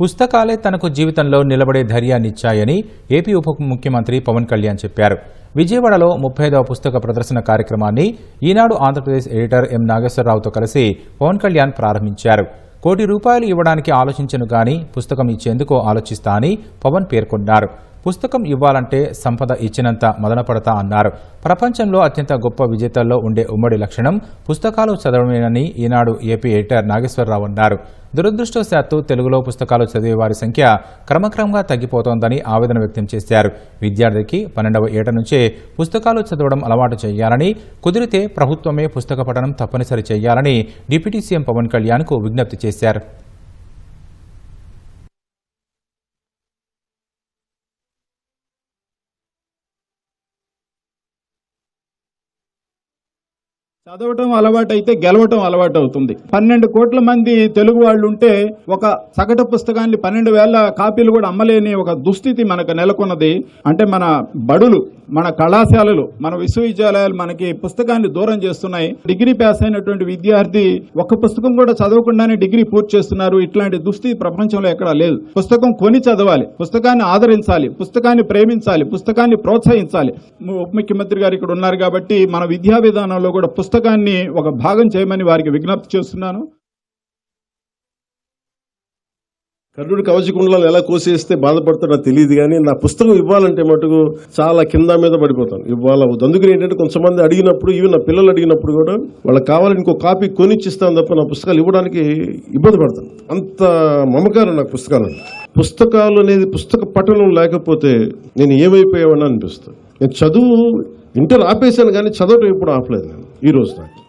పుస్తకాలే తనకు జీవితంలో నిలబడే ధైర్యాన్నిచ్చాయని ఏపీ ఉప ముఖ్యమంత్రి పవన్ కళ్యాణ్ చెప్పారు. విజయవాడలో ముప్పై ఐదవ పుస్తక ప్రదర్శన కార్యక్రమాన్ని ఈనాడు ఆంధ్రప్రదేశ్ ఎడిటర్ ఎం నాగేశ్వరరావుతో కలిసి పవన్ కళ్యాణ్ ప్రారంభించారు. కోటి రూపాయలు ఇవ్వడానికి ఆలోచించను గాని పుస్తకం ఇచ్చేందుకు ఆలోచిస్తా అని పవన్ పేర్కొన్నారు. పుస్తకం ఇవ్వాలంటే సంపద ఇచ్చినంత మదనపడతా అన్నారు. ప్రపంచంలో అత్యంత గొప్ప విజేతల్లో ఉండే ఉమ్మడి లక్షణం పుస్తకాలు చదవడమేనని ఈనాడు ఏపీ ఎడిటర్ నాగేశ్వరరావు అన్నారు. దురదృష్టవశాత్తు తెలుగులో పుస్తకాలు చదివే వారి సంఖ్య క్రమక్రమంగా తగ్గిపోతోందని ఆవేదన వ్యక్తం చేశారు. విద్యార్థికి పన్నెండవ ఏట నుంచే పుస్తకాలు చదవడం అలవాటు చేయాలని కుదిరితే ప్రభుత్వమే పుస్తక పఠనం తప్పనిసరి చేయాలని డిప్యూటీ సీఎం పవన్ కళ్యాణ్కు విజ్ఞప్తి చేశారు. చదవటం అలవాటు అయితే గెలవటం అలవాటు అవుతుంది పన్నెండు కోట్ల మంది తెలుగు వాళ్ళు ఉంటే ఒక సగటు పుస్తకాన్ని పన్నెండు వేల కాపీలు కూడా అమ్మలేని ఒక దుస్థితి మనకు నెలకొన్నది. అంటే మన బడులు మన కళాశాలలు మన విశ్వవిద్యాలయాలు మనకి పుస్తకాన్ని దూరం చేస్తున్నాయి. డిగ్రీ పాస్ అయినటువంటి విద్యార్థి ఒక్క పుస్తకం కూడా చదవకుండానే డిగ్రీ పూర్తి చేస్తున్నారు. ఇట్లాంటి దుస్థితి ప్రపంచంలో ఎక్కడా లేదు. పుస్తకం కొని చదవాలి పుస్తకాన్ని ఆదరించాలి పుస్తకాన్ని ప్రేమించాలి పుస్తకాన్ని ప్రోత్సహించాలి. ము- ఉప ముఖ్యమంత్రి గారు ఇక్కడ ఉన్నారు కాబట్టి మన విద్యా విధానంలో కూడా పుస్తకాన్ని ఒక భాగం చేయమని వారికి విజ్ఞప్తి చేస్తున్నాను. కర్ణుడి కవచకుండలను ఎలా కోసేస్తే బాధపడతాడో తెలియదు కానీ నా పుస్తకం ఇవ్వాలంటే మటుకు చాలా కింద మీద పడిపోతాను. ఇవ్వాల అందుకని ఏంటంటే కొంతమంది అడిగినప్పుడు ఇవి నా పిల్లలు అడిగినప్పుడు కూడా వాళ్ళకి కావాలని ఇంకో కాపీ కొనిచ్చిస్తాను తప్ప నా పుస్తకాలు ఇవ్వడానికి ఇబ్బంది పడతాను. అంత మమకారం నాకు పుస్తకాలు. పుస్తకాలు అనేది పుస్తక పఠనం లేకపోతే నేను ఏమైపోయావని అనిపిస్తుంది. నేను చదువు ఇంటర్ ఆపేశాను కానీ చదవటం ఎప్పుడు ఆపలేదు నేను. ఈ రోజు దాకా.